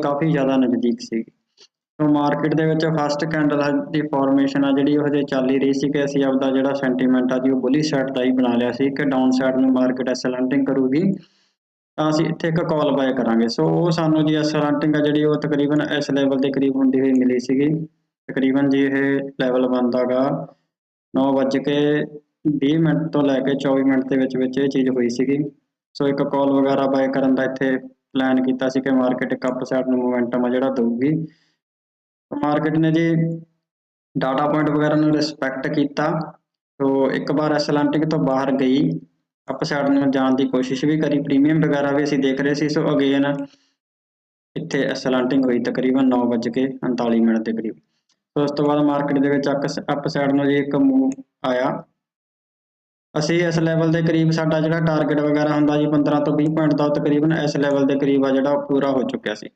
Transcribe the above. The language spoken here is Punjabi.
ਕਾਫੀ ਜ਼ਿਆਦਾ ਨਜ਼ਦੀਕ ਸੀ ਸੋ ਮਾਰਕੀਟ ਦੇ ਵਿੱਚ ਫਸਟ ਕੈਂਡਲ ਦੀ ਫਾਰਮੇਸ਼ਨ ਆ ਜਿਹੜੀ ਉਹ ਚੱਲ ਹੀ ਰਹੀ ਸੀ ਕਿ ਅਸੀਂ ਆਪਦਾ ਜਿਹੜਾ ਸੈਂਟੀਮੈਂਟ ਆ ਜੀ ਉਹ ਬੁਲੀ ਸਾਈਡ ਦਾ ਹੀ ਬਣਾ ਲਿਆ ਸੀ ਕਿ ਡਾਊਨ ਸਾਈਡ ਨੂੰ ਮਾਰਕੀਟ ਐਸਲੈਂਟਿੰਗ ਕਰੂਗੀ। ਤਾਂ ਅਸੀਂ ਇੱਥੇ ਇੱਕ ਕਾਲ ਬਾਏ ਕਰਾਂਗੇ। ਸੋ ਉਹ ਸਾਨੂੰ ਜੀ ਐਸਲੈਂਟਿੰਗ ਆ ਜਿਹੜੀ ਉਹ ਤਕਰੀਬਨ ਇਸ ਲੈਵਲ ਦੇ ਕਰੀਬ ਹੁੰਦੀ ਹੋਈ ਮਿਲੀ ਸੀਗੀ। ਤਕਰੀਬਨ ਜੀ ਇਹ ਲੈਵਲ ਬਣਦਾਗਾ 9:20 ਮਿੰਟ ਤੋਂ ਲੈ ਕੇ 24 ਮਿੰਟ ਦੇ ਵਿੱਚ ਵਿੱਚ ਇਹ ਚੀਜ਼ ਹੋਈ ਸੀਗੀ। ਸੋ ਇੱਕ ਕਾਲ ਵਗੈਰਾ ਬਾਏ ਕਰਨ ਦਾ ਇੱਥੇ ਪਲਾਨ ਕੀਤਾ ਸੀ ਕਿ ਮਾਰਕੀਟ ਇੱਕ ਅਪ ਸਾਈਡ ਨੂੰ ਮੋਮੈਂਟਮ ਆ ਜਿਹੜਾ ਦਊਗੀ। ਮਾਰਕੀਟ ਨੇ ਜੀ ਡਾਟਾ ਪੁਆਇੰਟ ਵਗੈਰਾ ਨੂੰ ਰਿਸਪੈਕਟ ਕੀਤਾ। ਸੋ ਇੱਕ ਵਾਰ ਐਸਲੈਂਟਿਕ ਤੋਂ ਬਾਹਰ ਗਈ। ਅਪ ਸਾਈਡ ਨੂੰ ਜਾਣ ਦੀ ਕੋਸ਼ਿਸ਼ ਵੀ ਕਰੀ। ਪ੍ਰੀਮੀਅਮ ਵਗੈਰਾ ਵੀ ਅਸੀਂ ਦੇਖ ਰਹੇ ਸੀ। ਸੋ ਅਗੇਨ ਇੱਥੇ ਐਸਲੈਂਟਿੰਗ ਹੋਈ ਤਕਰੀਬਨ 9:39 ਮਿੰਟ ਦੇ ਕਰੀਬ। ਸੋ ਉਸ ਤੋਂ ਬਾਅਦ ਮਾਰਕੀਟ ਦੇ ਵਿੱਚ ਅਪ ਸਾਈਡ ਨੂੰ ਜੀ ਇੱਕ ਮੂਵ ਆਇਆ। ਅਸੀਂ ਇਸ ਲੈਵਲ ਦੇ ਕਰੀਬ ਸਾਡਾ ਜਿਹੜਾ ਟਾਰਗੇਟ ਵਗੈਰਾ ਹੁੰਦਾ ਜੀ 15 ਤੋਂ 20 ਪੁਆਇੰਟ ਦਾ ਤਕਰੀਬਨ ਇਸ ਲੈਵਲ ਦੇ ਕਰੀਬ ਆ ਜਿਹੜਾ ਉਹ ਪੂਰਾ ਹੋ ਚੁੱਕਿਆ ਸੀ।